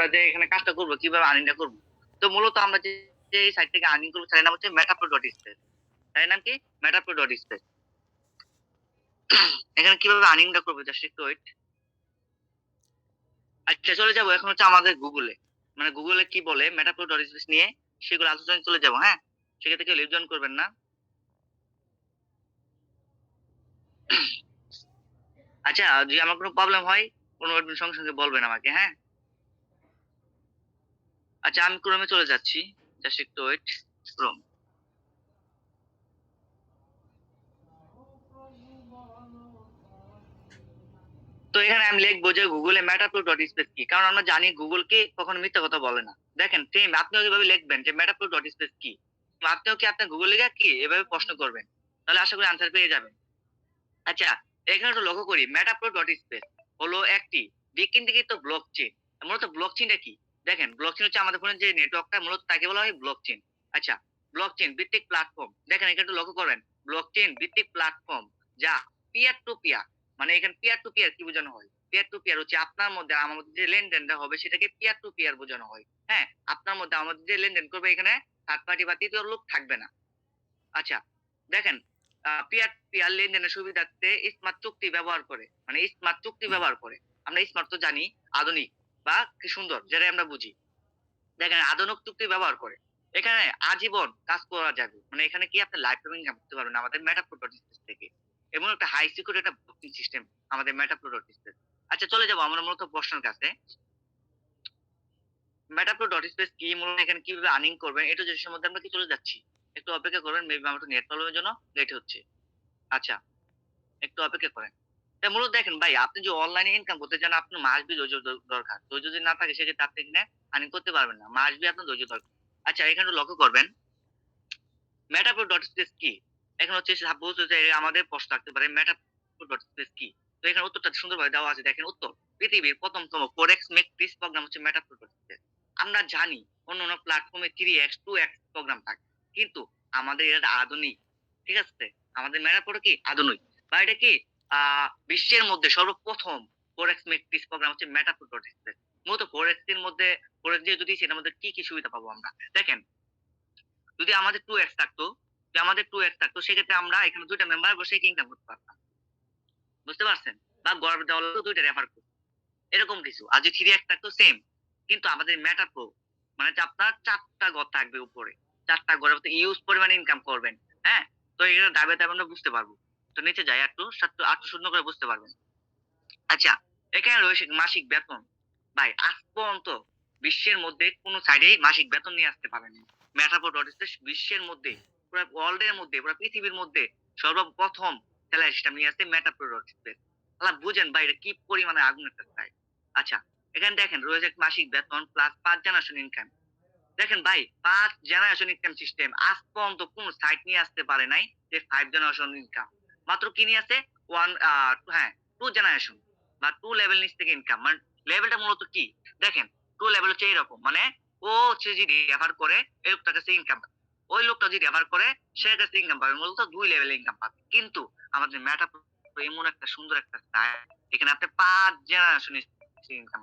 আমরা যে এখানে কাজটা করব, কীভাবে আর্নিংটা করব? তো মূলত আমরা যে এই সাইট থেকে আর্নিং করব, তার নাম হচ্ছে মেটাপ্রো ডট স্পেস তার নাম কি? মেটাপ্রো ডট স্পেস এখানে কীভাবে আর্নিংটা করব জাস্ট একটু ওয়েট আচ্ছা চলে যাব এখন হচ্ছে আমাদের গুগলে মানে গুগলে কি বলে মেটাপ্রো ডট স্পেস নিয়ে? সেগুলো আলোচনায় চলে যাব হ্যাঁ? সেক্ষেত্রে কেউ লিভ জয়েন করবেন না। আচ্ছা যদি আমার কোনো প্রবলেম হয়, কোনো সঙ্গে সঙ্গে বলবেন আমাকে হ্যাঁ? আচ্ছা আমি ক্রমে চলে যাচ্ছি। জাস্ট একটু ওয়েট ক্রোম তো এখানে আমি লিখব যে গুগলে ম্যাটাপ্রো ডট স্পেস কি? কারণ আমরা জানি গুগল কি কখনো মিথ্যা কথা বলে না। দেখেন সেম আপনিও যেভাবে লিখবেন যে ম্যাটাপ্রো ডট স্পেস কি? আপনিও কি আপনার গুগল লিখে কি এভাবে প্রশ্ন করবেন? তাহলে আশা করি আনসার পেয়ে যাবেন। আচ্ছা এখানে একটু লক্ষ্য করি ম্যাটাপ্রো ডট স্পেস হলো একটি বিকেন্দ্রীকৃত ব্লক চেন মূলত ব্লক চেনটা কি? দেখেন ব্লক চেন হচ্ছে আমাদের ফোনের যে নেটওয়ার্কটা মূলত তাকে বলা হয় ব্লক চেন আচ্ছা ব্লক চেন ভিত্তিক প্ল্যাটফর্ম দেখেন, এখানে একটু লক্ষ্য করবেন। ব্লক চেন ভিত্তিক প্ল্যাটফর্ম যা পিয়ার টু পিয়ার মানে এখানে পিয়ার টু পিয়ার কি বোঝানো হয়? পিয়ার টু পিয়ার হচ্ছে আপনার মধ্যে মধ্যে যে লেনদেনটা হবে, সেটাকে পিয়ার টু পিয়ার বোঝানো হয়। হ্যাঁ আপনার মধ্যে আমাদের যে লেনদেন করবে এখানে থার্ড পার্টি বা তৃতীয় লোক থাকবে না। আচ্ছা দেখেন পিয়ার পিয়ার লেনদেনের সুবিধার্থে স্মার্ট চুক্তি ব্যবহার করে। মানে স্মার্ট চুক্তি ব্যবহার করে। আমরা স্মার্ট তো জানি, আধুনিক। বা কি সুন্দর যেটা আমরা বুঝি। দেখেন, আধুনিক চুক্তি ব্যবহার করে। এখানে আজীবন কাজ করা যাবে। মানে এখানে কি আপনি লাইফ টাইম ইনকাম করতে পারবেন, আমাদের মেটাপ্রো ডট থেকে। এবং একটা হাই সিকিউরিটি একটা বুকিং সিস্টেম আমাদের মেটাপ্রো ডট আচ্ছা চলে যাব আমরা মূলত প্রশ্নের কাছে। মেটাপ্রো ডট স্পেস কি, মূলত এখানে কীভাবে আর্নিং করবেন, এটা যে মধ্যে আমরা কি চলে যাচ্ছি। একটু অপেক্ষা করবেন মেবি আমার একটু নেট প্রবলেমের জন্য লেট হচ্ছে। আচ্ছা একটু অপেক্ষা করেন। মূলত দেখেন ভাই, আপনি যে অনলাইনে ইনকাম করতে চান ধৈর্য দরকার। ধৈর্য যদি না থাকে, সেক্ষেত্রে আর্নিং করতে পারবেন না। আপনার ধৈর্য দরকার আচ্ছা এখানে লক্ষ্য করবেন মেটাপ্রো ডট স্পেস কি? এখন হচ্ছে সাপোজ আমাদের প্রশ্ন থাকতে পারে মেটাপ্রো ডট স্পেস কি? তো এখানে উত্তরটা সুন্দরভাবে দেওয়া আছে, দেখেন উত্তর। পৃথিবীর প্রথমতম ফোরেক্স মেট্রিক্স প্রোগ্রাম হচ্ছে মেটাপ্রো ডট স্পেস আমরা জানি অন্য অন্য প্ল্যাটফর্মে three x two x program থাকে। কিন্তু আমাদের এটা আধুনিক। ঠিক আছে? আমাদের মেটাপ্রো কি? আধুনিক। বা এটা কি? বিশ্বের মধ্যে সর্বপ্রথম ফোরেক্স মেট্রিক্স প্রোগ্রাম হচ্ছে ডট মূলত ফোরেক্স এর মধ্যে ফোরেক্স দিয়ে যদি সেটার মধ্যে কি কি সুবিধা পাবো আমরা? দেখেন, যদি আমাদের টু এক্স থাকতো, যদি আমাদের টু এক্স থাকতো, সেক্ষেত্রে আমরা এখানে দুইটা মেম্বার বসে ইনকাম করতে পারতাম। বুঝতে পারছেন? বা গর্ব দেওয়া দুইটা রেফার করতো এরকম কিছু। আর যদি থ্রি এক্স থাকতো সেম কিন্তু আমাদের ম্যাটার প্রো মানে আপনার চারটা ঘর থাকবে উপরে, চারটা ঘরে ইউজ পরিমাণে ইনকাম করবেন। হ্যাঁ? তো এখানে দাবে দাবে আমরা বুঝতে পারব। তো নিচে যাই একটু সাতটু আটটু শূন্য করে বুঝতে পারবেন। আচ্ছা এখানে রয়েছে মাসিক বেতন। ভাই, আজ পর্যন্ত বিশ্বের মধ্যে কোন সাইডে মাসিক বেতন নিয়ে আসতে পারেনি মেটাপো ডট বিশ্বের মধ্যে, পুরো ওয়ার্ল্ড এর মধ্যে, পুরো পৃথিবীর মধ্যে সর্বপ্রথম স্যালারি সিস্টেম নিয়ে আসছে মেটাপো ডট স্পেস আল্লাহ বুঝেন ভাই, এটা কি পরিমাণে আগুন একটা সাইট আচ্ছা এখানে দেখেন রয়েছে মাসিক বেতন প্লাস পাঁচ জেনারেশন ইনকাম দেখেন ভাই, পাঁচ জেনারেশন ইনকাম সিস্টেম আজ পর্যন্ত কোন সাইট নিয়ে আসতে পারে নাই যে ফাইভ জেনারেশন ইনকাম মাত্র কি নিয়ে আসে ওয়ান হ্যাঁ টু জেনারেশন বা টু লেভেল নিচ থেকে ইনকাম মানে লেভেলটা মূলত কি? দেখেন টু লেভেল হচ্ছে এইরকম। মানে ও হচ্ছে যদি রেফার করে, এই লোকটার কাছে ইনকাম ওই লোকটা যদি রেফার করে, সে কাছে ইনকাম পাবে। মূলত দুই লেভেলে ইনকাম পাবে। কিন্তু আমাদের ম্যাটা এমন একটা সুন্দর একটা এখানে আপনি পাঁচ জেনারেশন ইনকাম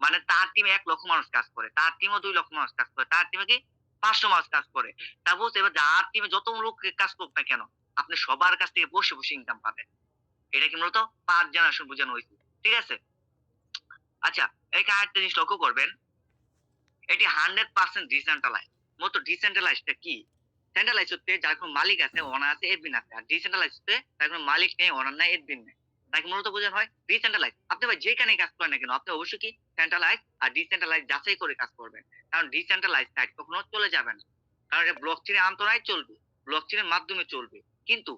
মানে তার টিমে এক লক্ষ মানুষ কাজ করে, তার টিমও দুই লক্ষ মানুষ কাজ করে, তার টিমে কি পাঁচশো মানুষ কাজ করে। তারপর এবার যার টিমে যত লোক কাজ করুক না কেন আপনি সবার কাছ থেকে বসে বসে ইনকাম পাবেন। এটা কি মূলত? পাঁচ জেনারেশন বোঝানো হয়েছে। ঠিক আছে? আচ্ছা এখানে আরেকটা জিনিস লক্ষ্য করবেন। এটি হান্ড্রেড পার্সেন্ট ডিসেন্ট্রালাইজ মতো ডিসেন্ট্রালাইজটা কি? সেন্ট্রালাইজ হচ্ছে যার কোনো মালিক আছে ওনার আছে এডমিন আছে। আর ডিসেন্ট্রালাইজ হচ্ছে তার কোনো মালিক নেই ওনার নাই এডমিন নেই। তাকে মূলত বোঝানো হয় ডিসেন্ট্রালাইজ আপনি ভাই যেখানে কাজ করেন না কেন, আপনি অবশ্যই কি সেন্ট্রালাইজ আর ডিসেন্ট্রালাইজ যাচাই করে কাজ করবেন। কারণ ডিসেন্ট্রালাইজ সাইট কখনো চলে যাবে না। কারণ এটা ব্লক চেনে আন্তরাই চলবে। ব্লক চেনের মাধ্যমে চলবে। কিন্তু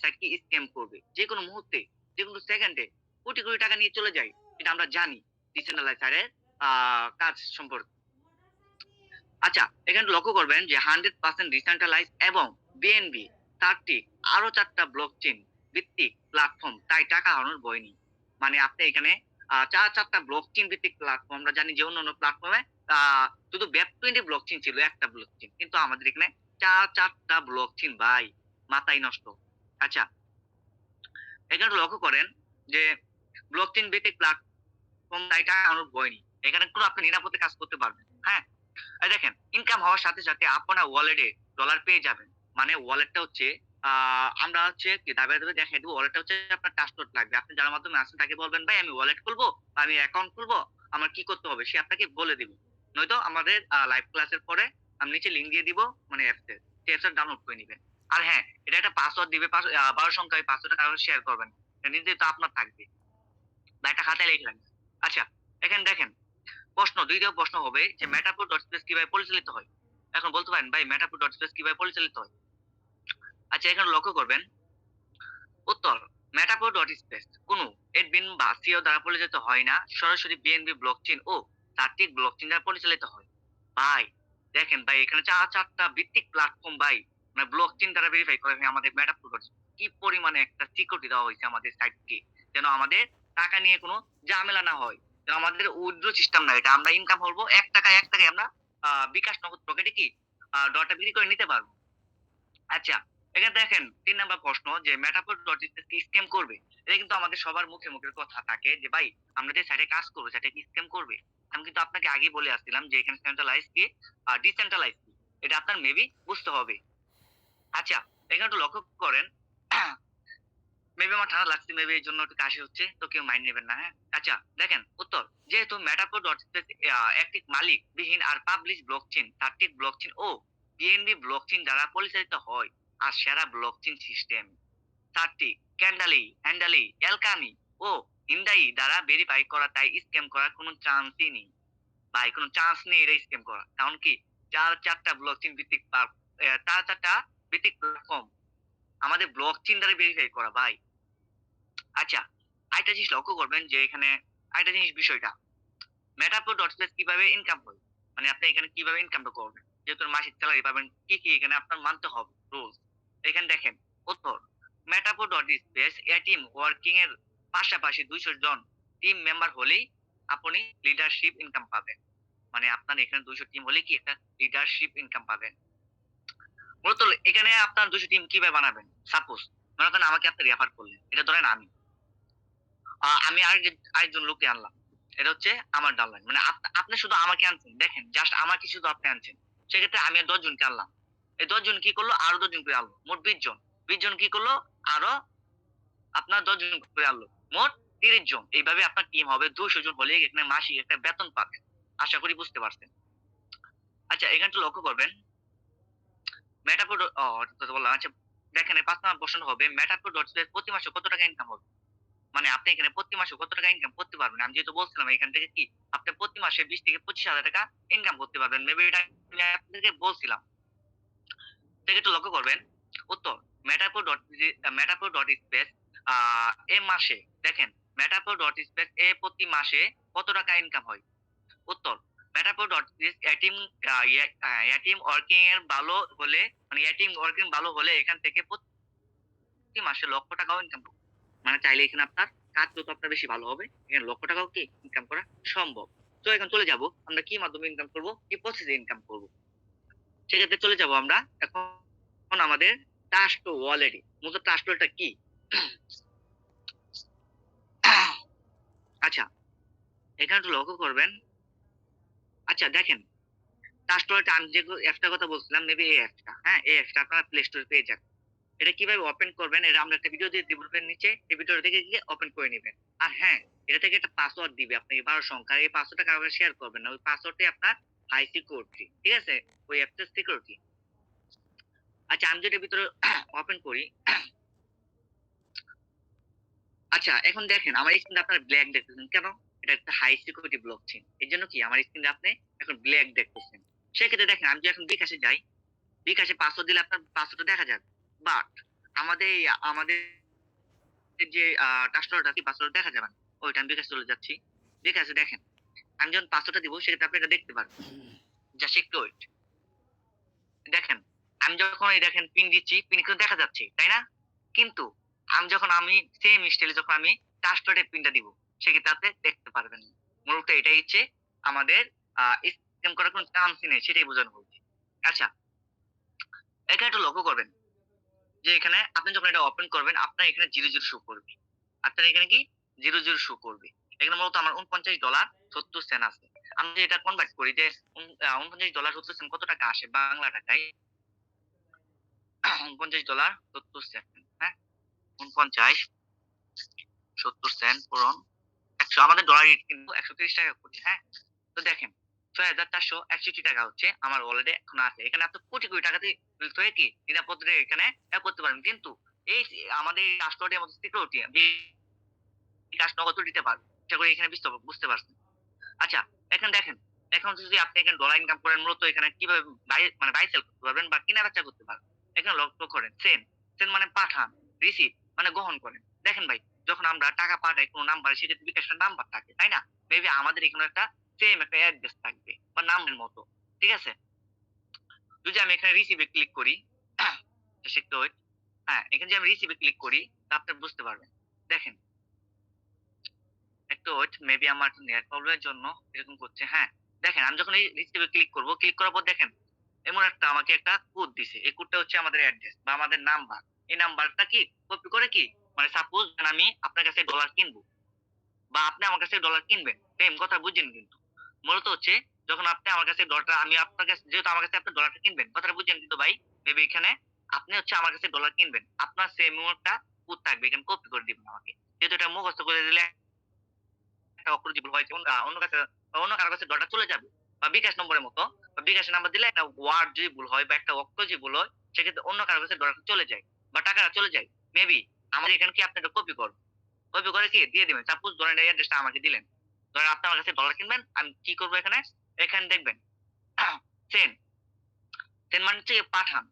সাইট কি স্ক্যাম করবে। যে কোনো মুহূর্তে যে কোনো সেকেন্ডে কোটি কোটি টাকা নিয়ে চলে যায়, এটা আমরা জানি ডিসেন্ট্রালাইজ সাইটের কাজ সম্পর্কে। আচ্ছা এখানে লক্ষ্য করবেন যে হান্ড্রেড পার্সেন্ট ডিসেন্ট্রালাইজ এবং বিএনবি চারটি আরও চারটা ব্লক চেন ভিত্তিক প্ল্যাটফর্ম তাই টাকা হারানোর ভয় নেই। মানে আপনি এখানে চার, চারটা ব্লক চেন ভিত্তিক প্ল্যাটফর্ম আমরা জানি যে অন্যান্য প্ল্যাটফর্মে শুধু ব্যাপ টোয়েন্টি ব্লক চেন ছিল, একটা ব্লক চেন কিন্তু আমাদের এখানে চার, চারটা ব্লক চেন ভাই। মাথায় নষ্ট। আচ্ছা এখানে লক্ষ্য করেন যে ব্লক চেন ভিত্তিক প্ল্যাটফর্ম হারানোর ভয় নেই এখানে পুরো আপনি নিরাপদে কাজ করতে পারবেন। হ্যাঁ? দেখেন ইনকাম হওয়ার সাথে সাথে আপনার ওয়ালেটে ডলার পেয়ে যাবেন। মানে ওয়ালেটটা হচ্ছে আমরা হচ্ছে কি দাবি দাবি দেখাই দেবো ওয়ালেটটা হচ্ছে আপনার ট্রান্সপোর্ট লাগবে। আপনি যার মাধ্যমে আসেন তাকে বলবেন, ভাই, আমি ওয়ালেট খুলবো? আমি অ্যাকাউন্ট খুলবো? আমার কি করতে হবে? সে আপনাকে বলে দিবে। নয়তো আমাদের লাইভ ক্লাসের পরে আমি নিচে লিঙ্ক দিয়ে দিব মানে অ্যাপসের সেই অ্যাপসটা ডাউনলোড করে নিবেন আর হ্যাঁ এটা একটা পাসওয়ার্ড দিবে বারো সংখ্যা ওই পাসওয়ার্ডটা কারোর শেয়ার করবেন না। এটা নির্ধারিত আপনার থাকবে। বা একটা খাতায় লিখে রাখবেন। আচ্ছা এখানে দেখেন, প্রশ্ন, দ্বিতীয় প্রশ্ন হবে যে মেটাপুর ডট স্পেস কীভাবে পরিচালিত হয়? এখন বলতে পারেন, ভাই মেটাপুর ডট স্পেস কীভাবে পরিচালিত হয়? আচ্ছা এখানে লক্ষ্য করবেন, উত্তর মেটাপুর ডট স্পেস কোনো এডমিন বা সিও দ্বারা পরিচালিত হয় না। সরাসরি বিএনবি ব্লকচেন ও চারটি ব্লকচেন দ্বারা পরিচালিত হয়। ভাই, দেখেন, ভাই, এখানে চার, চারটা ভিত্তিক প্ল্যাটফর্ম ভাই। মানে ব্লকচেন দ্বারা ভেরিফাই করে হয় আমাদের মেটাপুর ডট কি পরিমাণে একটা সিকিউরিটি দেওয়া হয়েছে আমাদের সাইটকে যেন আমাদের টাকা নিয়ে কোনো ঝামেলা না হয়। যেন আমাদের উইথড্র সিস্টেম না এটা আমরা ইনকাম করব এক টাকা এক টাকায় আমরা বিকাশ নগদ পকেটে কি ডটা বিক্রি করে নিতে পারব। আচ্ছা এখানে দেখেন তিন নাম্বার প্রশ্ন যে মেটাপোর ডট কি স্ক্যাম করবে? এটা কিন্তু আমাদের সবার মুখে মুখের কথা থাকে যে, ভাই, আমরা যে সাইটে কাজ করব সেটা কি স্ক্যাম করবে? আমি কিন্তু আপনাকে আগেই বলে আসছিলাম যে এখানে সেন্ট্রালাইজ কি ডিসেন্ট্রালাইজ কি। এটা আপনার মেবি বুঝতে হবে। আচ্ছা এখানে একটু লক্ষ্য করেন। মেবি আমার ঠান্ডা লাগছে মেবি এই জন্য একটু কাশি হচ্ছে, তো কেউ মাইন্ড নেবেন না হ্যাঁ? আচ্ছা দেখেন, উত্তর। যেহেতু মেটাপোর ডট একটি মালিক বিহীন আর পাবলিশ ব্লকচেন চারটি ব্লকচেন ও বিএনবি ব্লকচেন দ্বারা পরিচালিত হয়, আর সেরা ব্লকচেন সিস্টেম চারটি ক্যান্ডালি হ্যান্ডালি এলকামি ও ইন্দাই দ্বারা ভেরিফাই করা, তাই স্ক্যাম করার কোনো চান্সই নেই। ভাই, কোনো চান্স নেই এটা স্ক্যাম করা। কারণ কি? চার চারটা ব্লকচেন ভিত্তিক চার চারটা ভিত্তিক প্ল্যাটফর্ম আমাদের ব্লকচেন দ্বারা ভেরিফাই করা, ভাই। আচ্ছা আরেকটা জিনিস লক্ষ্য করবেন যে এখানে আরেকটা জিনিস বিষয়টা। মেটাপো ডট স্পেস কীভাবে ইনকাম হবে মানে আপনি এখানে কীভাবে ইনকামটা করবেন? যেহেতু মাসিক স্যালারি পাবেন, কি কি এখানে আপনার মানতে হবে রুলস এখানে দেখেন, উত্তর মেটাপো ডট স্পেস এ টিম ওয়ার্কিং এর পাশাপাশি দুইশো জন টিম মেম্বার হলেই আপনি লিডারশিপ ইনকাম পাবেন। মানে আপনার এখানে দুইশো টিম হলে কি একটা লিডারশিপ ইনকাম পাবেন। এখানে আপনার দুইশো টিম কীভাবে বানাবেন? সাপোজ মনে করেন আমাকে আপনি রেফার করলেন। এটা ধরেন আমি। আমি আরেকজন লোককে আনলাম। এটা হচ্ছে আমার মানে আপনি শুধু আমাকে আনছেন। দেখেন জাস্ট আমাকে শুধু আপনি আনছেন। সেক্ষেত্রে আমি আর দশ জনকে আনলাম। এই দশ জন কি করল? আরও দশ জন করে আনলো। মোট বিশ জন। বিশ জন কি করল? আরও আপনার দশ জন করে আনলো। মোট তিরিশ জন। এইভাবে আপনার টিম হবে। দুশো জন হলে এখানে মাসিক একটা বেতন পাবেন আশা করি বুঝতে পারছেন। আচ্ছা এখানটা লক্ষ্য করবেন। মেটাপোর ও বললাম। আচ্ছা দেখেন পাঁচ নম্বর প্রশ্ন হবে মেটাপোর ডট প্রতি মাসে কত টাকা ইনকাম হবে? মানে আপনি এখানে প্রতি মাসে কত টাকা ইনকাম করতে পারবেন? আমি যেহেতু বলছিলাম, এখান থেকে কি আপনি প্রতি মাসে বিশ থেকে পঁচিশ হাজার টাকা ইনকাম করতে পারবেন। মেবি এটা আপনাকে বলছিলাম। থেকে একটু লক্ষ্য করবেন। উত্তর মেটাপো ডট মেটাপো ডট স্পেস এ মাসে, দেখেন মেটাপো ডট স্পেস এ প্রতি মাসে কত টাকা ইনকাম হয়? উত্তর মেটাপো ডট ওয়ার্কিং ভালো হলে মানে এটিএম ওয়ার্কিং ভালো হলে এখান থেকে প্রতি মাসে লক্ষ টাকাও ইনকাম মানে চাইলে এখানে আপনার কাজ বেশি ভালো হবে লক্ষ টাকাও কি ইনকাম করা সম্ভব? তো এখন চলে যাব, আমরা কি মাধ্যমে ইনকাম করব? কি প্রসেসে ইনকাম করব? সেক্ষেত্রে চলে যাব আমরা এখন আমাদের ট্রাস্ট ওয়ালেটে মূলত ট্রাস্ট ওয়ালেটটা কি? আচ্ছা এখানে একটু লক্ষ্য করবেন। আচ্ছা দেখেন। ট্রাস্ট ওয়ালেটে আমি যে অ্যাপটার কথা বলছিলাম মেবি এই অ্যাপটা হ্যাঁ? এই অ্যাপটা আপনারা প্লে স্টোরে পেয়ে যাবেন। এটা কীভাবে ওপেন করবেন? এটা আমরা একটা ভিডিও দিয়ে দিব নিচে। এই ভিডিওটা দেখে গিয়ে ওপেন করে নেবেন। আর হ্যাঁ এটা থেকে একটা পাসওয়ার্ড দিবে আপনাকে, বারো সংখ্যা। এই পাসওয়ার্ডটা কাউকে শেয়ার করবেন না। ওই পাসওয়ার্ডটাই আপনার হাই সিকিউরিটি ঠিক আছে? ওই অ্যাপটার সিকিউরিটি আচ্ছা আমি যেটা ভিতরে ওপেন করি আচ্ছা এখন দেখেন, আমার স্ক্রিনে আপনার ব্ল্যাক দেখতেছেন কেন? এটা একটা হাই সিকিউরিটি ব্লক চেন এই জন্য কি? আমার স্ক্রিনে আপনি এখন ব্ল্যাক দেখতেছেন। সেক্ষেত্রে দেখেন, আমি এখন বিকাশে যাই, বিকাশে পাসওয়ার্ড দিলে আপনার পাসওয়ার্ডটা দেখা যাবে। বাট আমাদের আমাদের যে ট্রাস্টরটা কি পাসওয়ার্ড দেখা যাবে না? ওইটা আমি বিকাশে চলে যাচ্ছি। বিকাশে দেখেন, আমি যখন পাসওয়ার্ডটা দিব, সেক্ষেত্রে আপনি এটা দেখতে পারবেন জাস্ট একটু ওয়েট দেখেন, আমি যখন এই দেখেন পিন দিচ্ছি পিন কিন্তু দেখা যাচ্ছে, তাই না? কিন্তু আমি যখন, আমি সেম স্টাইলে যখন আমি ট্রাস্টরের পিনটা দিব সেক্ষেত্রে দেখতে পারবেন। মূলত এটাই হচ্ছে আমাদের স্ক্যাম করার কোনো চান্সই নেই সেটাই বোঝানো হচ্ছে আচ্ছা এখানে একটু লক্ষ্য করবেন যে এখানে আপনি যখন এটা ওপেন করবেন আপনার এখানে জিরো জিরো শো করবে। আপনার এখানে কি? জিরো জিরো শো করবে। এখানে মূলত আমার উনপঞ্চাশ ডলার সত্তর সেন্ট আছে। আমি যদি এটা কনভার্ট করি যে উন আ ৩৯ ডলার ৭০ সেন্ট কত টাকা আসে? বাংলা টাকায়? উনপঞ্চাশ ডলার ৭০ সেন্ট, হ্যাঁ? ৪৯ ৭০ সেন্ট পূরণ ১০০ আমাদের ডলার রেট কিন্তু ৳১৩০ করে, হ্যাঁ? তো দেখেন ৬,৪৬১ টাকা হচ্ছে আমার ওয়ালেটে এখন আছে। এখানে আপনি কোটি, কোটি টাকা দিয়ে হয়ে কি নিরাপদ এখানে করতে পারেন। কিন্তু এই আমাদের এই রাষ্ট্রটির মধ্যে সিকিউরিটি বিকাশ দিতে পারবে। আশা করি এখানে বুঝতে পারছেন। আচ্ছা, এখন দেখেন, এখন যদি আপনি এখানে ডলার ইনকাম করেন মূলত এখানে কীভাবে মানে বাই সেল করতে পারবেন বা কেনা-বেচা করতে পারবেন। এখানে লক্ষ্য করেন সেন্ড, সেন্ড মানে পাঠান, রিসিভ মানে গ্রহণ করেন। দেখেন ভাই, যখন আমরা টাকা পাঠাই কোন নাম্বারে সেক্ষেত্রে বিকাশের নাম্বার থাকে, তাই না? মেবি আমাদের এখানে একটা সেম একটা অ্যাড্রেস থাকবে বা নামের মতো। ঠিক আছে? যদি আমি এখানে রিসিভ ক্লিক করি, একটু ওয়েট। হ্যাঁ, এখানে আমি রিসিভ ক্লিক করি, তা আপনি বুঝতে পারবেন। দেখেন। একটু ওয়েট, মেবি আমার নেট প্রবলেম এর জন্য এরকম করছে। হ্যাঁ, দেখেন আমি যখন এই রিসিভ ক্লিক করব, ক্লিক করার পর দেখেন, এমন একটা আমাকে একটা কোড দিছে। এই কোডটা হচ্ছে আমাদের অ্যাড্রেস বা আমাদের নাম্বার। এই নাম্বারটা কি কপি করে কি মানে সাপোজ আমি আপনার কাছে ডলার কিনবো বা আপনি আমার কাছে ডলার কিনবেন। সেম কথা বুঝছেন কিন্তু। মূলত হচ্ছে যখন আপনি আমার কাছে ডলারটা আমি আপনার কাছে যেহেতু আমার কাছে আপনি ডলারটা কিনবেন। কথাটা বুঝছেন কিন্তু ভাই? মেবি এখানে আপনি হচ্ছে আমার কাছে ডলার কিনবেন। আপনার সেম একটা কোড থাকবে। এখানে কপি করে দিবেন আমাকে। যেহেতু এটা মুখস্থ করে দিলে একটা ভুল হয় অন্য কাছে অন্য কারও কাছে ডলারটা চলে যাবে। বা বিকাশ নম্বরের মতো বা বিকাশের নাম্বার দিলে একটা ওয়ার্ড যদি ভুল হয় বা একটা অক্ষর যদি ভুল হয়, সেক্ষেত্রে অন্য কারও কাছে ডলারটা চলে যায় বা টাকাটা চলে যায়। মেবি আমাদের এখানে কি আপনি কপি করবেন। কপি করে কি দিয়ে দিবেন। সাপোজ ধরেন এই অ্যাড্রেসটা আমাকে দিলেন। ধরেন আপনি আমার কাছে ডলার কিনবেন। আমি কি করব এখানে? এখানে দেখবেন সেন্ড। সেন মানে হচ্ছে পাঠান।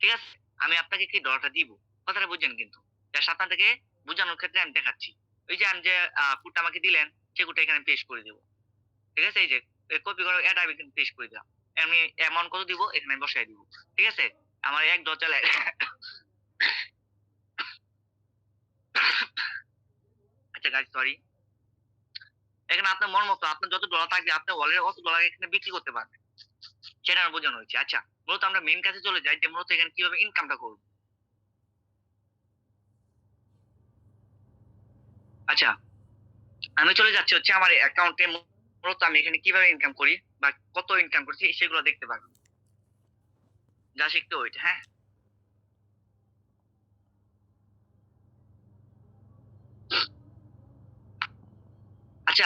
ঠিক আছে? আমি আপনাকে কি ডলারটা দিব। কথাটা বুঝছেন কিন্তু। জাস্ট আপনাদেরকে বোঝানোর ক্ষেত্রে আমি দেখাচ্ছি। ওই যে আমি যে আ কোডটা আমাকে দিলেন, সে কোডটা এখানে পেস্ট করে দেব। ঠিক আছে? এই যে কপি করে এটা আমি পেস্ট করে দিলাম। আমি অ্যামাউন্ট কত দিব এখানে বসায় দিব। ঠিক আছে? আমার এক চলে আচ্ছা গাইস সরি। এখানে আপনার মন মতো আপনার যত ডলার থাকবে আপনি ওয়ালেটে অত ডলার এখানে বিক্রি করতে পারবেন। সেটা বোঝানো হয়েছে। আচ্ছা, মূলত আমরা মেইন কাজে চলে যাই যে মূলত এখানে কীভাবে ইনকামটা করব। আচ্ছা। আমি চলে যাচ্ছি হচ্ছে আমার অ্যাকাউন্টে মূলত আমি এখানে কীভাবে ইনকাম করি বা কত ইনকাম করছি সেগুলো দেখতে পারবেন। যা শিখতে ওইটা হ্যাঁ? আচ্ছা,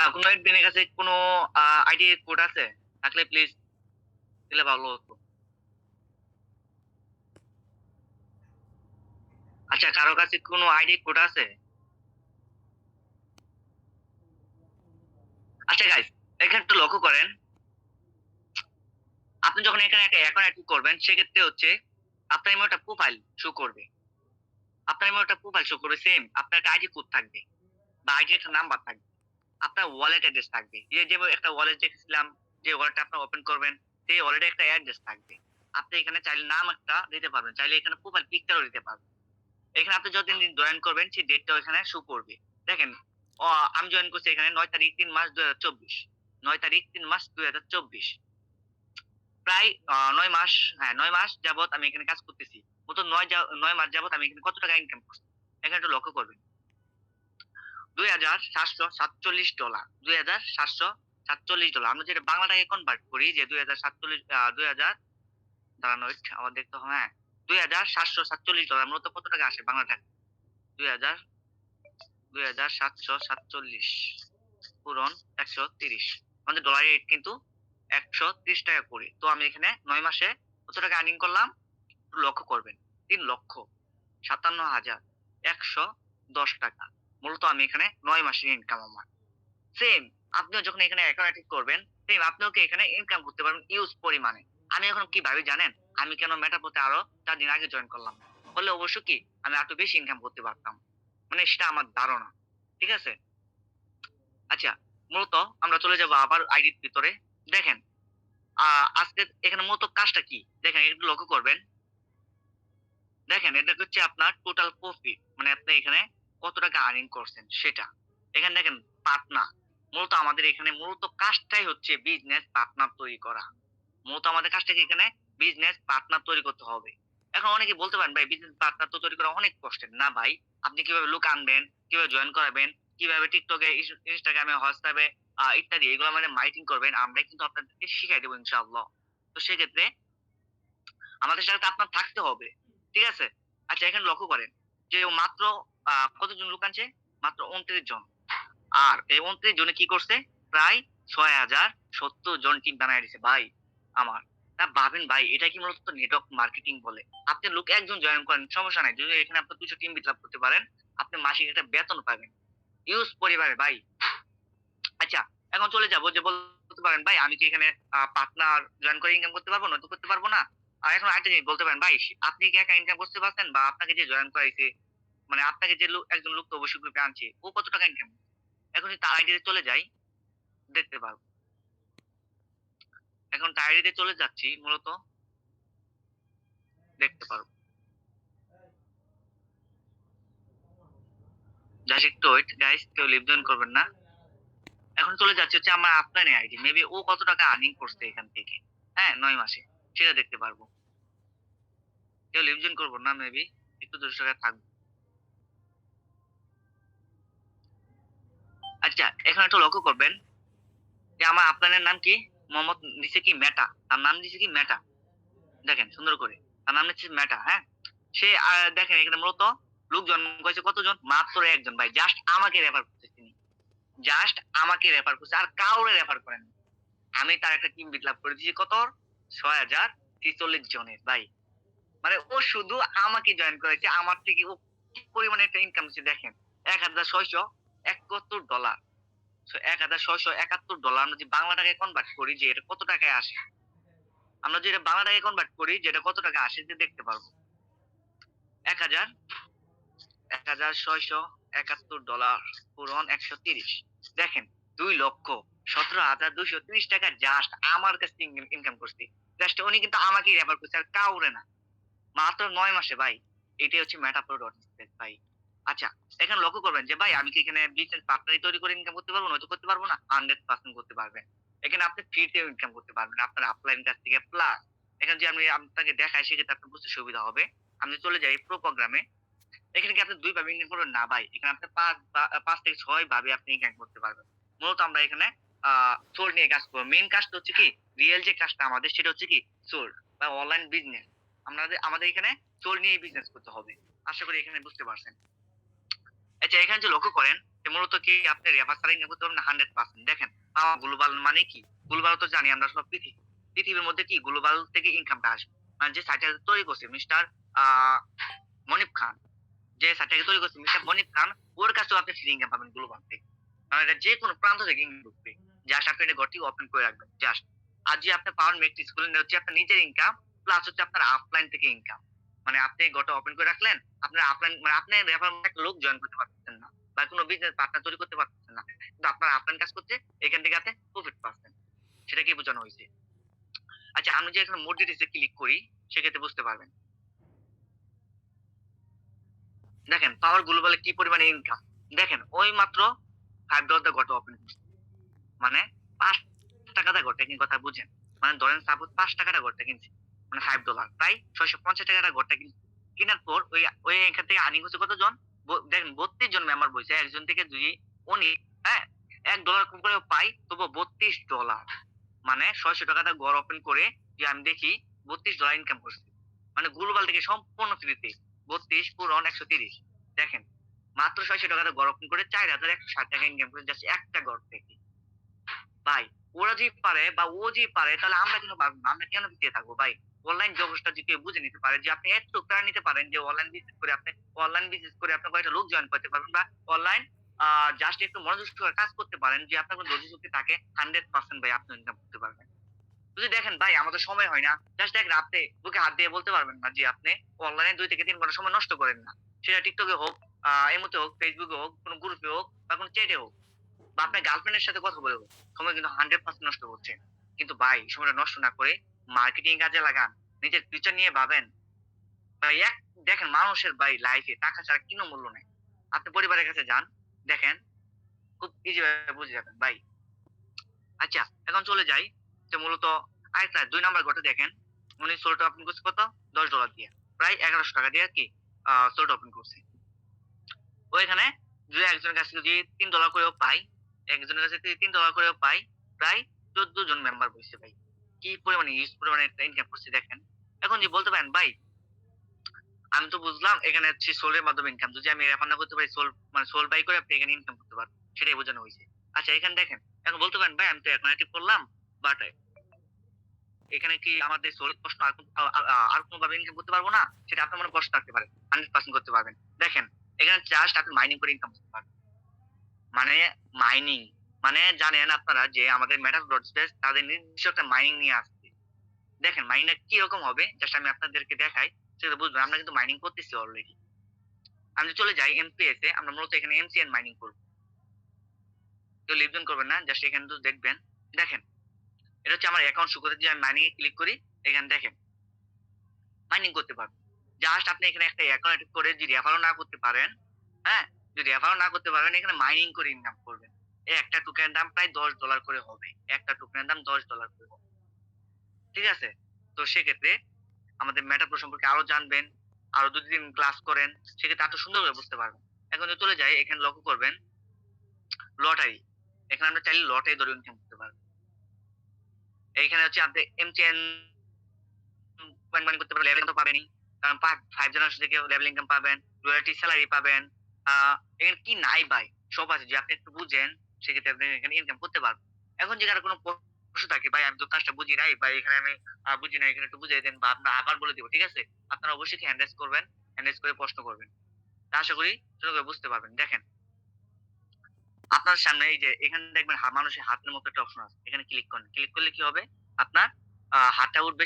কাছে কোন আইডি কোড আছে? থাকলে প্লিজ দিলে ভালো হতো। আচ্ছা, কারও কাছে কোন আইডি কোড আছে? আচ্ছা গাইস, এখানে একটু লক্ষ্য করেন। আপনি যখন এখানে একটা অ্যাকাউন্ট করবেন সেক্ষেত্রে হচ্ছে আপনার একটা প্রোফাইল শো করবে। আপনার এমন একটা প্রোফাইল শো করবে সেম আপনার একটা আইডি কোড থাকবে বা আইডি একটা নাম্বার থাকবে। আপনার ওয়ালেট অ্যাড্রেস থাকবে। এই যে একটা ওয়ালেট দেখছিলাম, যে ওয়ালেটটা আপনি ওপেন করবেন, সেই ওয়ালেটে একটা অ্যাড্রেস থাকবে। আপনি এখানে চাইলে নাম একটা দিতে পারবেন। চাইলে এখানে প্রোফাইল পিকচারও দিতে পারবেন। এখানে আপনি যতদিন জয়েন করবেন, সেই ডেটটাও এখানে শো করবে। দেখেন আমি জয়েন করছি এখানে নয় তারিখ তিন মাস ২০২৪ ৯ তারিখ তিন মাস ২০২৪ প্রায় নয় মাস হ্যাঁ নয় মাস যাবৎ আমি এখানে কাজ করতেছি। মূলত ৯ যা ৯ মাস যাবৎ আমি এখানে কত টাকা ইনকাম করছি। এখানে একটু লক্ষ্য করবেন। $২৭৪৭ ডলার। $২৭৪৭ আমরা যেটা বাংলা টাকায় কনভার্ট করি যে ২০৪৭ আ ২০০০ দাঁড়ান ওয়েট আমার দেখতে হবে হ্যাঁ। $২৭৪৭ মূলত কত টাকা আসে বাংলা টাকায়? ২০০০ ২৭৪৭ পূরণ ১৩০ আমাদের ডলারের রেট কিন্তু ৳১৩০ করে। তো আমি এখানে নয় মাসে কত টাকা আর্নিং করলাম? লক্ষ্য করবেন। ৩,৫৭,১১০ টাকা। মূলত আমি এখানে ৯ মাসের ইনকাম আমার। সেম আপনিও যখন এখানে অ্যাকাউন্ট করবেন, সেম আপনিও কি এখানে ইনকাম করতে পারবেন ইউজ পরিমাণে। আমি এখন কি ভাবি জানেন? আমি কেন মেটাপোতে আরও ৪ দিন আগে জয়েন করলাম। করলে অবশ্য কি আমি আরও বেশি ইনকাম করতে পারতাম। মানে সেটা আমার ধারণা। ঠিক আছে? আচ্ছা, মূলত আমরা চলে যাব আবার আইডির ভিতরে। দেখেন আজকে এখানে মূলত কাজটা কি? দেখেন একটু লক্ষ্য করবেন। দেখেন এটা হচ্ছে আপনার টোটাল প্রফিট। মানে আপনি এখানে কত টাকা আর্নিং করছেন সেটা। এখানে দেখেন পার্টনার। মূলত আমাদের এখানে মূলত কাজটাই হচ্ছে বিজনেস পার্টনার তৈরি করা। মূলত আমাদের কাজটা কি এখানে বিজনেস পার্টনার তৈরি করতে হবে। এখন অনেকে বলতে পারেন ভাই বিজনেস পার্টনার তো তৈরি করা অনেক কষ্টের। না ভাই, আপনি কীভাবে লোক আনবেন, কীভাবে জয়েন করাবেন, কীভাবে টিকটকে, ইনস্টাগ্রামে, হোয়াটসঅ্যাপে ইত্যাদি এগুলো মানে মাইটিং করবেন। আমরা কিন্তু আপনাদেরকে শিখাই দেব ইনশাআল্লাহ। তো সেক্ষেত্রে আমাদের সাথে আপনার থাকতে হবে। ঠিক আছে? আচ্ছা এখানে লক্ষ্য করেন যে মাত্র কতজন লোক আনছে? মাত্র ২৯ জন। আর এই ২৯ জনে কি করছে? প্রায় ৬০৭০ জন টিম বানায় দিছে ভাই আমার। তা ভাবেন ভাই এটা কি মূলত নেটওয়ার্ক মার্কেটিং বলে। আপনি লোক একজন জয়েন করেন সমস্যা নাই। যদি এখানে আপনি ২০০ টিম বিল্ড করতে পারেন, আপনি মাসিক একটা বেতন পাবেন। ইউজ পরিবারে ভাই। আচ্ছা এখন চলে যাব যে বলতে পারেন ভাই আমি কি এখানে পার্টনার জয়েন করে ইনকাম করতে পারব? নয়তো করতে পারব না? আর এখন আরেকটা জিনিস বলতে পারেন, ভাই, আপনি কি একা ইনকাম করতে পারছেন বা আপনাকে যে জয়েন করাইছে মানে আপনাকে যে একজন লোক অবশ্যই গ্রুপে আনছে, ও কত টাকা ইনকাম এখন তার আইডিতে চলে যাই, দেখতে পারব। এখন তার আইডিতে চলে যাচ্ছি, মূলত দেখতে পারব। জাস্ট একটু ওয়েট গাইস কেউ লিভ জয়েন করবেন না। এখন চলে যাচ্ছে হচ্ছে আমার আপনার আইডি। মেবি ও কত টাকা আর্নিং করছে এখান থেকে। হ্যাঁ নয় মাসে। সেটা দেখতে পারব। কেউ লিভ জয়েন করব না মেবি। একটু ধৈর্য সহকারে থাকব। আচ্ছা এখন একটু লক্ষ্য করবেন যে আমার আপনার নাম কি? মোহাম্মদ দিছে কি মেটা। তার নাম দিছে কি মেটা। দেখেন সুন্দর করে। তার নাম দিচ্ছে মেটা, হ্যাঁ? সে দেখেন এখানে মূলত লোক জন্ম করেছে কতজন? মাত্র একজন ভাই। জাস্ট আমাকে রেফার করছে তিনি। জাস্ট আমাকে রেফার করছে। আর কাউরে রেফার করেন আমি তার একটা টিম আপ করে দিয়েছি কত? ৬০৪৬ জনের, ভাই। মানে ও শুধু আমাকে জয়েন করেছে। আমার থেকে ও কি পরিমাণে একটা ইনকাম হচ্ছে দেখেন। $১৬৭১ সো $১৬৭১ আমরা যদি বাংলা টাকায় কনভার্ট করি যে এটা কত টাকায় আসে? আমরা যদি বাংলা টাকায় কনভার্ট করি যে এটা কত টাকা আসে, যে দেখতে পারব। ১০০০ $১৬৭১ পূরণ ১৩০ দেখেন ২,১৭,২৩০ টাকা জাস্ট আমার কাছ থেকে ইনকাম করছি। জাস্ট উনি কিন্তু আমাকেই রেফার করছে আর কাউরে না। মাত্র ৯ মাসে ভাই। এটাই হচ্ছে মেটা প্রো ডট ভাই। আচ্ছা এখানে লক্ষ্য করবেন যে ভাই আমি কি এখানে বিজনেস পার্টনারই তৈরি করে ইনকাম করতে পারব? নয়তো করতে পারব না? 100% করতে পারবেন। এখানে আপনি ফ্রিতেও ইনকাম করতে পারবেন। আপনার আপলাইন কাছ থেকে প্লাস এখানে যে আমি আপনাকে দেখাই সেক্ষেত্রে আপনার বুঝতে সুবিধা হবে। আমি চলে যাই প্রো প্রোগ্রামে। এখানে কি আপনি দুই ভাবে ইনকাম করবেন? না ভাই। এখানে আপনি ৫ বা ৫ থেকে ছয় ভাবে আপনি ইনকাম করতে পারবেন। মূলত আমরা এখানে সোল নিয়ে কাজ করব। মেইন কাজটা হচ্ছে কি রিয়েল যে কাজটা আমাদের, সেটা হচ্ছে কি সোল বা অনলাইন বিজনেস। আমাদের আমাদের এখানে সোল নিয়ে বিজনেস করতে হবে। আশা করি এখানে বুঝতে পারছেন। আচ্ছা এখানে যে লক্ষ্য করেন, যে মূলত কি আপনি রেফার ইনকাম করতে পারবেন না 100% দেখেন গ্লোবাল মানে কি? গ্লোবাল তো জানি আমরা সব পৃথিবী। পৃথিবীর মধ্যে কি গ্লোবাল থেকে ইনকামটা আসবে। মানে যে সাইটটা তৈরি করছে মিস্টার আ, মনিব খান। যে সাইটটাকে তৈরি করছে মিস্টার মনিব খান, ওর কাছেও আপনি ফ্রি ইনকাম পাবেন গ্লোবাল থেকে। কারণ এটা যেকোনো প্রান্ত থেকে ইনকাম ঢুকবে। জাস্ট আপনি এটা ঘরটি ওপেন করে রাখবেন জাস্ট। আর যে আপনি পাওয়ার মেট্রিক্সগুলো হচ্ছে আপনার নিজের ইনকাম প্লাস হচ্ছে আপনার আপলাইন থেকে ইনকাম। মানে আপনি ঘরটা ওপেন করে রাখলেন, আপনার আপলাইন মানে আপনি রেফার একটা লোক জয়েন করতে পারতেছেন না। বা কোনো বিজনেস পার্টনার তৈরি করতে পারতেছেন না। কিন্তু আপনার আপলাইন কাজ করছে এখান থেকে আপনি প্রফিট পাচ্ছেন। সেটাকেই বোঝানো হয়েছে আচ্ছা আমি যে এখানে মোর ডিটেইলস ক্লিক করি সেক্ষেত্রে বুঝতে পারবেন। দেখেন পাওয়ার গ্লোবালে কি পরিমাণে ইনকাম। দেখেন ওই মাত্র $5 দিয়ে ঘরটা ওপেন করছে। মানে ৳৫ দিয়ে ঘরটা কিনে কথা বুঝেন। মানে ধরেন সাপোজ ৳৫ দিয়ে ঘরটা কিনছে। মানে $5 প্রায় ৳৬৫০ দিয়ে ঘরটা কিনছে। কিনার পর ওই ওই এখান থেকে আর্নিং হচ্ছে কতজন? দেখেন ৩২ জন মেম্বার বইছে। একজন থেকে যদি উনি হ্যাঁ $১ কম করেও পায় তবুও $৩২ মানে ৳৬০০ দিয়ে ঘর ওপেন করে যে আমি দেখি $৩২ ইনকাম করছে। মানে গ্লোবাল থেকে সম্পূর্ণ ফ্রিতে ৩২ পূরণ ১৩০ দেখেন মাত্র ৳৬০০ দিয়ে ঘর ওপেন করে ৳৪,১৬০ ইনকাম করে জাস্ট একটা ঘর থেকে। ভাই ওরা যদি পারে বা ও যদি পারে তাহলে আমরা কেন পারব না? আমরা কেন পিছিয়ে থাকব ভাই? অনলাইন জগৎটা যদি কেউ বুঝে নিতে পারে যে আপনি এত প্ল্যান নিতে পারেন যে অনলাইন বিজনেস করে আপনি অনলাইন বিজনেস করে আপনি কয়েকটা লোক জয়েন করতে পারবেন বা অনলাইন জাস্ট একটু মনোযোগ কাজ করতে পারেন যে আপনার কোনো শক্তি থাকে 100% ভাই আপনি ইনকাম করতে পারবেন। যদি দেখেন ভাই আমাদের সময় হয় না। জাস্ট দেখেন আপনি বুকে হাত দিয়ে বলতে পারবেন না যে আপনি অনলাইনে দুই থেকে তিন ঘণ্টা সময় নষ্ট করেন না। সেটা টিকটকে হোক, এমোতে হোক, ফেসবুকে হোক, কোনো গ্রুপে হোক বা কোনো চ্যাটে হোক বা আপনার গার্লফ্রেন্ডের সাথে কথা বলে হোক। সময় কিন্তু 100% নষ্ট করছেন। কিন্তু ভাই সময়টা নষ্ট না করে মার্কেটিং কাজে লাগান। নিজের ফিউচার নিয়ে ভাবেন। এক দেখেন মানুষের ভাই লাইফে টাকা ছাড়া কোনো মূল্য নাই। আপনি পরিবারের কাছে যান, দেখেন খুব ইজি ভাবে বুঝে যাবেন ভাই। আচ্ছা এখন চলে যাই যে মূলত আরেকটা দুই নাম্বার ঘরটা দেখেন। উনি সোলটা ওপেন করছে কত? $১০ দিয়ে। প্রায় ৳১১০০ দিয়ে কি সোলটা ওপেন করছে। ওইখানে যদি একজনের কাছে যদি $৩ করেও পায়, একজনের কাছে থেকে $৩ করেও পাই। প্রায় ১৪ জন মেম্বার বইছে ভাই। কি পরিমাণে হিউজ পরিমাণে একটা ইনকাম করছি দেখেন। এখন যে বলতে পারেন, ভাই, আমি তো বুঝলাম এখানে হচ্ছে সোলের মাধ্যমে ইনকাম। যদি আমি রেফার না করতে পারি সোল মানে সোল বাই করে আপনি এখানে ইনকাম করতে পারবেন। সেটাই বোঝানো হয়েছে আচ্ছা এখানে দেখেন। এখন বলতে পারেন, ভাই, আমি তো এখন অ্যাক্টিভ করলাম বাট এখানে কি আমাদের সোল প্রশ্ন আর কোন- কোনভাবে ইনকাম করতে পারব না? সেটা আপনার মনে প্রশ্ন থাকতে পারে। 100% করতে পারবেন। দেখেন, এখানে জাস্ট আপনি মাইনিং করে ইনকাম করতে পারবেন। মানে মাইনিং মানে জানেন আপনারা যে আমাদের Meta.space তাদের নিজস্ব একটা মাইনিং নিয়ে আসছে। দেখেন মাইনিংটা কীরকম হবে জাস্ট আমি আপনাদেরকে দেখাই সেটা বুঝবেন। আমরা কিন্তু মাইনিং করতেছি অলরেডি। আমি চলে যাই MPS এ আমরা মূলত এখানে MCN মাইনিং করব। কেউ লিভ জয়েন করবেন না। জাস্ট এখানে শুধু দেখবেন। দেখেন। এটা হচ্ছে আমার অ্যাকাউন্ট শো করে যে আমি মাইনিং ক্লিক করি। এখানে দেখেন। মাইনিং করতে পারবেন। জাস্ট আপনি এখানে একটা অ্যাকাউন্ট করে যদি রেফারও না করতে পারেন, হ্যাঁ? যদি রেফারও না করতে পারেন এখানে মাইনিং করে ইনকাম করবেন। এই একটা টোকেনের দাম প্রায় $10 করে হবে। একটা টোকেনের দাম $10 করে হবে। ঠিক আছে? তো সেক্ষেত্রে আমাদের মেটা প্রো সম্পর্কে আরও জানবেন, আরও ২ দিন ক্লাস করেন, সেক্ষেত্রে আরও সুন্দর করে বুঝতে পারবেন। এখন যদি চলে যাই এখানে লক্ষ্য করবেন লটারি। এখানে আমরা চাইলে লটারি ধরে ইনকাম করতে পারব। এইখানে হচ্ছে আপনি পয়েন্ট মানি করতে পারবেন, লেভেল তো পাবেনই। কারণ ফাইভ 5 জেনারেশন থেকে লেভেল ইনকাম পাবেন, রয়্যালটি স্যালারি পাবেন। এখানে কি নাই ভাই? সব আছে। যদি আপনি একটু বুঝেন, সেক্ষেত্রে আপনি এখানে ইনকাম করতে পারবেন। এখন যদি কারও কোনো প্রশ্ন থাকে, ভাই, আমি তো কাজটা বুঝি নাই বা এখানে আমি বুঝি নাই, এখানে একটু বুঝাই দেন বা আমরা আবার বলে দিব। ঠিক আছে? আপনারা অবশ্যই হ্যান্ড রাইজ করবেন। হ্যান্ডেজ করে প্রশ্ন করবেন। আশা করি করে বুঝতে পারবেন। দেখেন। আপনার সামনে এই যে, এখানে দেখবেন মানুষের হাতের মতো একটা অপশন আছে। এখানে ক্লিক করেন। ক্লিক করলে কি হবে? আপনার হাতটা উঠবে